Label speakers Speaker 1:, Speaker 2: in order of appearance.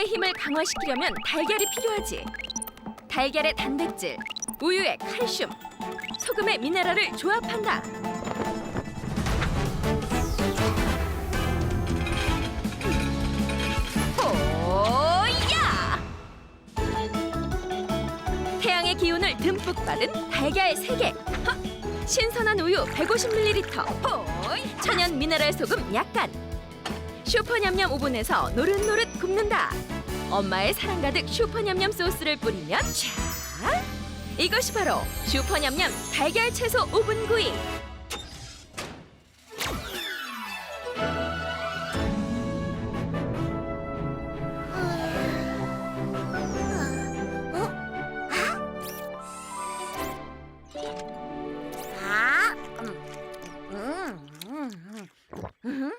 Speaker 1: 몸의 힘을 강화시키려면 달걀이 필요하지. 달걀의 단백질, 우유의 칼슘, 소금의 미네랄을 조합한다. 호야! 태양의 기운을 듬뿍 받은 달걀 3개. 신선한 우유 150ml. 호이! 천연 미네랄 소금 약간. 슈퍼냠냠 오븐에서 노릇노릇 굽는다. 엄마의 사랑 가득 슈퍼냠냠 소스를 뿌리면 촤 이것이 바로 슈퍼냠냠 달걀 채소 오븐 구이. 아, 음, 음, 음, 음